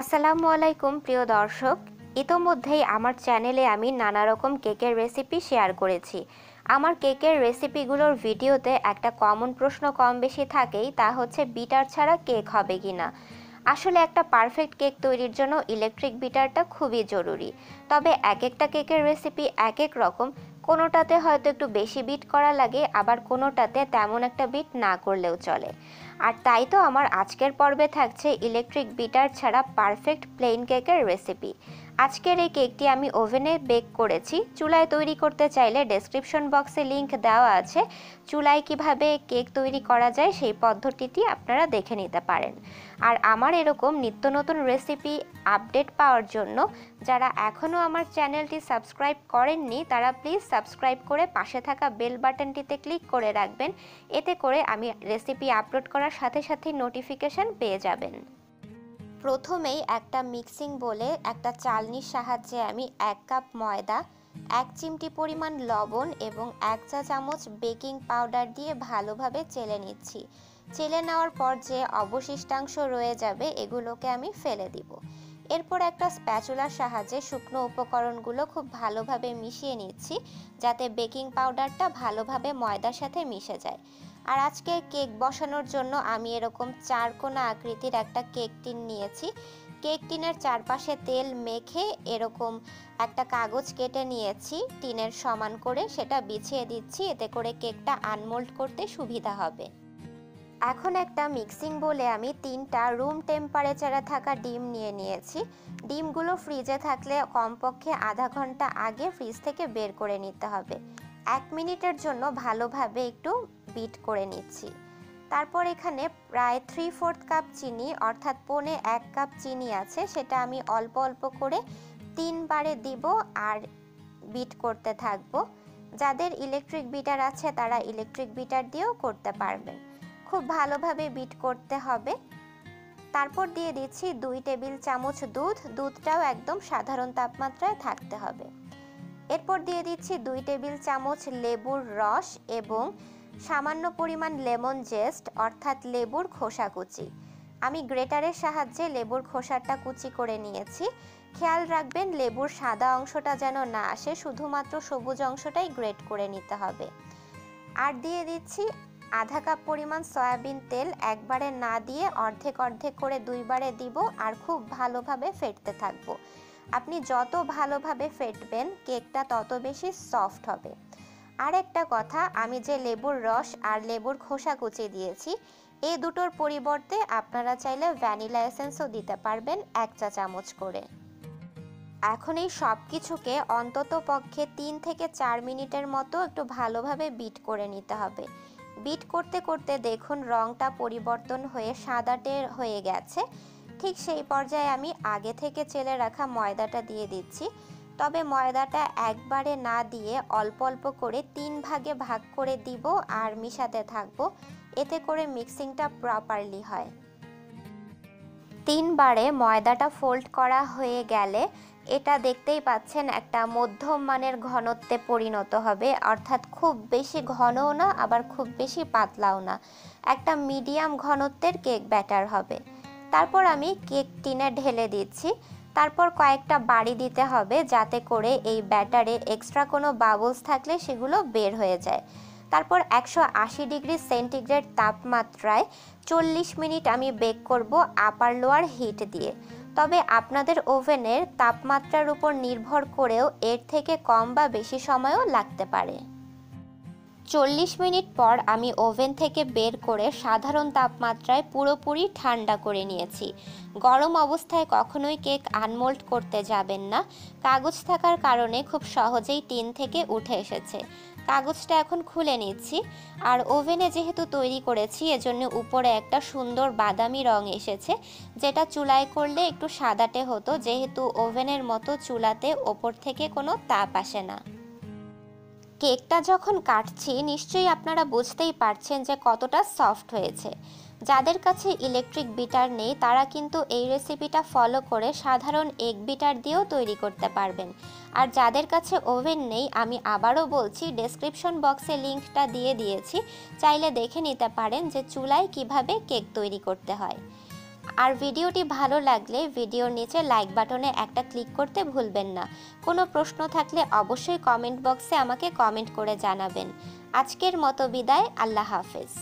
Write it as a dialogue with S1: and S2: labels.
S1: আসসালামু আলাইকুম, প্রিয় দর্শক। ইতোমধ্যেই আমার চ্যানেলে আমি নানা রকম কেকের রেসিপি শেয়ার করেছি। আমার কেকের রেসিপিগুলোর ভিডিওতে একটা কমন প্রশ্ন কম বেশি থাকেই, তা হচ্ছে বিটার ছাড়া কেক হবে কি না আসলে একটা পারফেক্ট কেক তৈরির জন্য ইলেকট্রিক বিটারটা খুবই জরুরি। তবে এক একটা কেকের রেসিপি এক এক রকম কোনোটাতে হয়তো একটু বেশি বিট করা লাগে, আবার কোনোটাতে তেমন একটা বিট না করলেও চলে। আর তাই তো আমার আজকের পর্বে থাকছে ইলেকট্রিক বিটার ছাড়া পারফেক্ট প্লেন কেকের রেসিপি আজকের এই কেকটি আমি ওভেনে বেক করেছি। চুলায় তৈরি করতে চাইলে ডেসক্রিপশন বক্সে লিংক দেওয়া আছে। চুলায় কীভাবে কেক তৈরি করা যায় সেই পদ্ধতিটি আপনারা দেখে নিতে পারেন। আর আমার এরকম নিত্য নতুন রেসিপি আপডেট পাওয়ার জন্য যারা এখনও আমার চ্যানেলটি সাবস্ক্রাইব করেননি, তারা প্লিজ সাবস্ক্রাইব করে পাশে থাকা বেল বাটনটিতে ক্লিক করে রাখবেন। এতে করে আমি রেসিপি আপলোড করার সাথে সাথে নোটিফিকেশান পেয়ে যাবেন। প্রথমেই একটা মিক্সিং বলে একটা চালনির সাহায্যে আমি এক কাপ ময়দা, এক চিমটি পরিমাণ লবণ এবং এক চা চামচ বেকিং পাউডার দিয়ে ভালোভাবে চেলে নিচ্ছি। চেলে নেওয়ার পর যে অবশিষ্টাংশ রয়ে যাবে এগুলোকে আমি ফেলে দিব। এরপর একটা স্প্যাচুলার সাহায্যে শুকনো উপকরণগুলো খুব ভালোভাবে মিশিয়ে নিচ্ছি যাতে বেকিং পাউডারটা ভালোভাবে ময়দার সাথে মিশে যায়। আর আজকে কেক বসানোর জন্য আমি এরকম চার কোনা আকৃতির একটা কেক টিন নিয়েছি। কেক টিনের চারপাশে তেল মেখে এরকম একটা কাগজ কেটে নিয়েছি, টিনের সমান করে সেটা বিছিয়ে দিচ্ছি, এতে করে কেকটা আনমোল্ড করতে সুবিধা হবে। এখন একটা মিক্সিং বলে আমি তিনটা রুম টেম্পারেচারে থাকা ডিম নিয়ে নিয়েছি। ডিমগুলো ফ্রিজে থাকলে কমপক্ষে আধা ঘণ্টা আগে ফ্রিজ থেকে বের করে নিতে হবে। এক মিনিটের জন্য ভালোভাবে একটু বিট করে নিচ্ছি। তারপর এখানে প্রায় থ্রি ফোর্থ কাপ চিনি, অর্থাৎ পনে এক কাপ চিনি আছে, সেটা আমি অল্প অল্প করে তিনবারে দিব আর বিট করতে থাকব। যাদের ইলেকট্রিক বিটার আছে, তারা ইলেকট্রিক বিটার দিয়েও করতে পারবেন। খুব ভালোভাবে বিট করতে হবে। তারপর দিয়ে দিচ্ছি দুই টেবিল চামচ দুধ। দুধটাও একদম সাধারণ তাপমাত্রায় থাকতে হবে। এরপর দিয়ে দিচ্ছি দুই টেবিল চামচ লেবুর রস এবং সামান্য পরিমাণ লেমন জেস্ট, অর্থাৎ লেবুর খোসা কুচি। আমি গ্রেটারের সাহায্যে লেবুর খোসাটা কুচি করে নিয়েছি। খেয়াল রাখবেন, লেবুর সাদা অংশটা যেন না আসে, শুধুমাত্র সবুজ অংশটাই গ্রেট করে নিতে হবে। আর দিয়ে দিচ্ছি আধা কাপ পরিমাণ সয়াবিন তেল, একবারে না দিয়ে অর্ধেক অর্ধেক করে দুইবারে দিব আর খুব ভালোভাবে ফেটতে থাকব। আপনি যত ভালোভাবে ফেটবেন, কেকটা তত বেশি সফট হবে। আর একটা কথা, আমি যে লেবুর রস আর লেবুর খোসা কুচি দিয়েছি এই দুটোর পরিবর্তে আপনারা চাইলে ভ্যানিলা এসেন্সও দিতে পারবেন এক চা চামচ করে। এখন এই সব কিছুকে অন্তত পক্ষে তিন থেকে চার মিনিটের মতো একটু ভালোভাবে বিট করে নিতে হবে। বিট করতে করতে দেখুন রংটা পরিবর্তন হয়ে সাদাটে হয়ে গেছে। ঠিক সেই পর্যায়ে আমি আগে থেকে চেলে রাখা ময়দাটা দিয়ে দিচ্ছি। তবে ময়দাটা একবারে না দিয়ে অল্প অল্প করে তিন ভাগে ভাগ করে দিব আর মিশাতে থাকব। এতে করে মিক্সিংটা প্রপারলি হয়। তিনবারে ময়দাটা ফোল্ড করা হয়ে গেলে এটা দেখতেই পাচ্ছেন একটা মধ্যম মানের ঘনত্বে পরিণত হবে। অর্থাৎ খুব বেশি ঘনও না, আবার খুব বেশি পাতলাও না। একটা মিডিয়াম ঘনত্বের কেক ব্যাটার হবে। তারপর আমি কেক টিনে ঢেলে দিচ্ছি। তারপর কয়েকটা বাড়ি দিতে হবে যাতে করে এই ব্যাটারে এক্সট্রা কোনো বাবলস থাকলে সেগুলো বের হয়ে যায়। তারপর একশো আশি ডিগ্রি সেন্টিগ্রেড তাপমাত্রায় চল্লিশ মিনিট আমি বেক করব আপার লোয়ার হিট দিয়ে। তবে আপনাদের ওভেনের তাপমাত্রার উপর নির্ভর করেও এর থেকে কম বা বেশি সময়ও লাগতে পারে। চল্লিশ মিনিট পর আমি ওভেন থেকে বের করে সাধারণ তাপমাত্রায় পুরোপুরি ঠান্ডা করে নিয়েছি। গরম অবস্থায় কখনোই কেক আনমোল্ড করতে যাবেন না। কাগজ থাকার কারণে খুব সহজেই টিন থেকে উঠে এসেছে। কাগজটা এখন খুলে নিচ্ছি। আর ওভেনে যেহেতু তৈরি করেছি, এজন্য উপরে একটা সুন্দর বাদামি রং এসেছে, যেটা চুলায় করলে একটু সাদাটে হতো, যেহেতু ওভেনের মতো চুলাতে ওপর থেকে কোনো তাপ আসে না। কেকটা যখন কাটছি, নিশ্চয়ই আপনারা বুঝতেই পারছেন যে কতটা সফট হয়েছে। যাদের কাছে ইলেকট্রিক বিটার নেই, তারা কিন্তু এই রেসিপিটা ফলো করে সাধারণ এগ বিটার দিয়েও তৈরি করতে পারবেন। আর যাদের কাছে ওভেন নেই, আমি আবারও বলছি ডেসক্রিপশন বক্সে লিঙ্কটা দিয়ে দিয়েছি। চাইলে দেখে নিতে পারেন যে চুলায় কীভাবে কেক তৈরি করতে হয়। আর ভিডিওটি ভালো লাগলে ভিডিওর নিচে লাইক বাটনে একটা ক্লিক করতে ভুলবেন না। কোনো প্রশ্ন থাকলে অবশ্যই কমেন্ট বক্সে আমাকে কমেন্ট করে জানাবেন। আজকের মতো বিদায়, আল্লাহ হাফেজ।